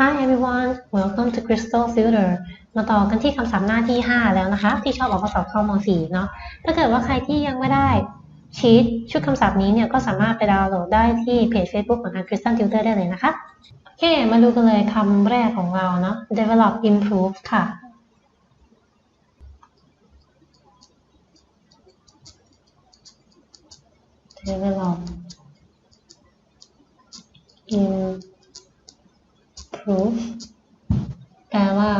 Hi everyone welcome to Crystal Filter มาต่อกันที่คำศัพท์หน้าที่ 5 แล้วนะคะ ที่ชอบเอาข้อสอบเข้าม .4 เนาะถ้าเกิดว่าใครที่ยังไม่ได้ชีตชุดคำศัพท์นี้เนี่ยก็สามารถไปดาวน์โหลดได้ที่เพจ Facebook ของทาง Crystal Tutor ได้เลยนะคะโอเค มาดูกันเลยคำแรกของเราเนาะ develop improve ค่ะ develop improve แปลว่า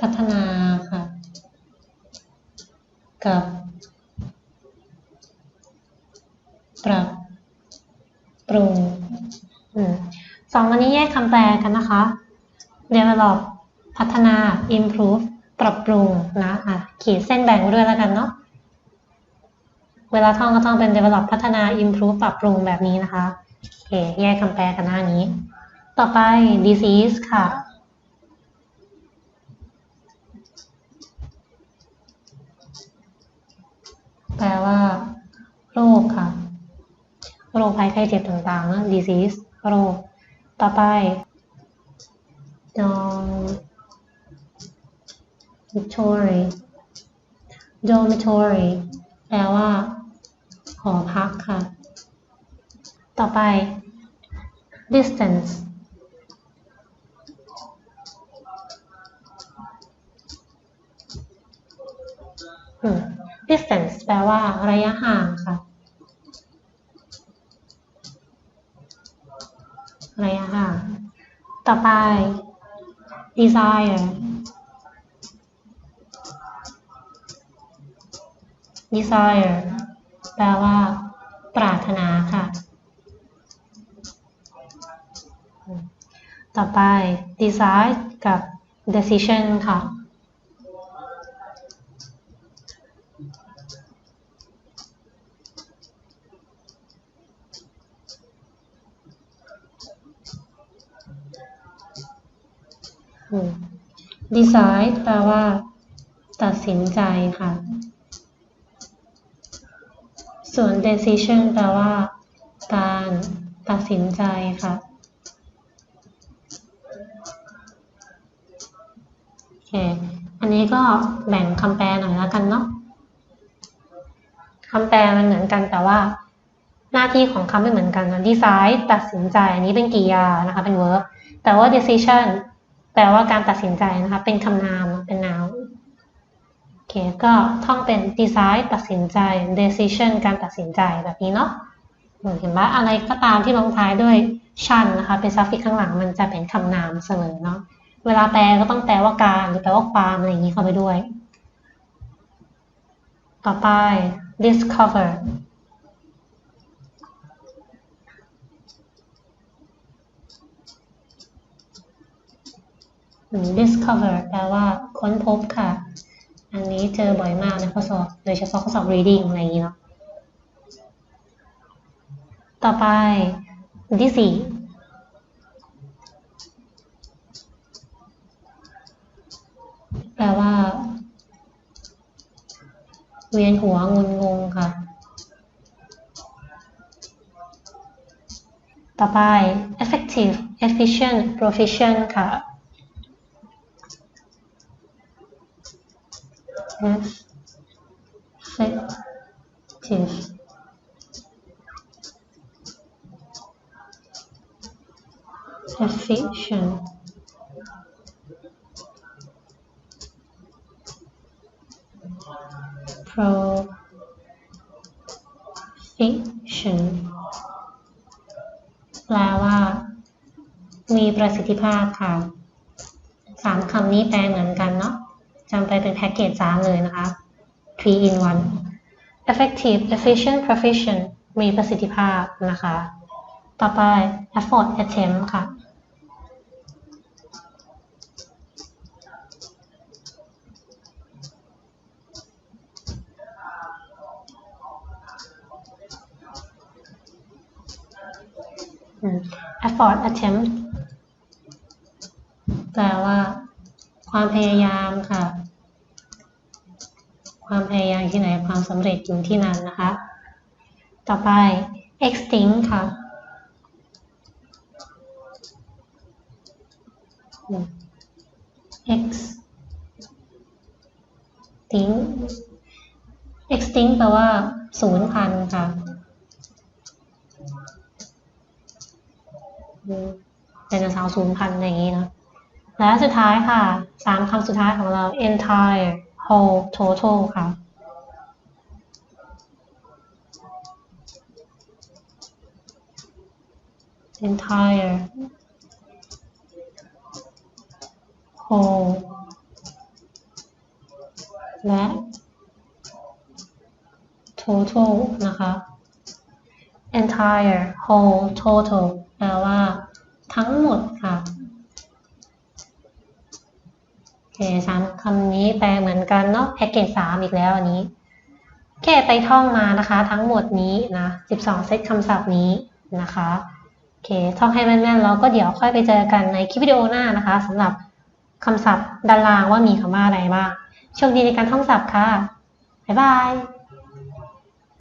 พัฒ นาค่ะ กับ ปรับ ปรุงอสองอันนี้แยกคำแปลกันนะคะ develop พัฒนา improve ปรับปรุงนะอะขีดเส้นแบ่งไว้ด้วยแล้วกันเนาะเวลาท่องก็ต้องเป็น develop พัฒนา improve ปรับปรุงแบบนี้นะคะโอเคแยกคำแปลกันหน้านี้ ต่อไป disease ค่ะ แปลว่า โรคค่ะ โรคภัยไข้เจ็บต่างๆนะ disease โรค ต่อไป dormitory dormitory แปลว่า หอพักค่ะ ต่อไป distance อืม distance แปลว่าระยะห่างค่ะ ระยะห่าง ต่อไป desire desire แปลว่า ปรารถนาค่ะ ต่อไป decide กับ decision ค่ะ decide แปลว่า ตัดสินใจค่ะ ส่วน decision แปลว่า การตัดสินใจค่ะโอเค อันนี้ก็แบ่งคำแปลหน่อยแล้วกันเนาะ คำแปลมันเหมือนกันแต่ว่า หน้าที่ของคำไม่เหมือนกันนะ decide ตัดสินใจอันนี้เป็นกริยานะคะเป็น verb แต่ว่า decision แปลว่าการตัดสินใจนะคะ เป็นคำนามเป็น noun โอเคก็ท่องเป็น decide ตัดสินใจ decision การตัดสินใจแบบนี้เนาะเห็นว่าอะไรก็ตามที่ลงท้ายด้วยชันนะคะ เป็น suffix ข้างหลังมันจะเป็นคำนามเสมอเนาะเวลาแปลก็ต้องแปลว่าการหรือแปลว่าความอะไรอย่างนี้เข้าไปด้วย ต่อไป discover discover แปลว่าค้นพบค่ะ อันนี้เจอบ่อยมากในข้อสอบ โดยเฉพาะข้อสอบ reading อะไรอย่างนี้เนาะ ต่อไปที่สี่แปลว่า เวียนหัวงุนงงค่ะ ต่อไป effective efficient proficient ค่ะ effective efficient proficient แปลว่า มีประสิทธิภาพค่ะสามคำนี้แปลเหมือนกันเนาะจำไปเป็นแพ็กเกจสามเลยนะคะ three in one effective efficient proficient มีประสิทธิภาพนะคะ ต่อไป effort attempt ค่ะ effort attempt แปลว่า ความพยายามค่ะ ความพยายามที่ไหนความสำเร็จอยู่ที่นั่นนะคะ ต่อไป extinct ค่ะ x ทิ้ง x ทิ้งแปลว่าศูนย์พันค่ะ ไดโนเสาร์ศูนย์พันอย่างนี้นะ และสุดท้ายค่ะสามคำสุดท้ายของเรา entire whole total ค่ะ entire whole และ total นะคะ entire whole total แปลว่า ทั้งหมดค่ะโอเคสามคำนี้แปลเหมือนกันเนาะแพ็กเกจสามอีกแล้วอันนี้แค่ไปท่องมานะคะ ทั้งหมดนี้นะ12เซตคำศัพท์นี้นะคะโอเคท่องให้แม่นๆแล้วก็เดี๋ยวค่อยไปเจอกันในคลิปวิดีโอหน้านะคะสำหรับคำศัพท์ด้านล่างว่ามีคำว่าอะไรบ้างโชคดีในการท่องศัพท์ค่ะ บ๊ายบาย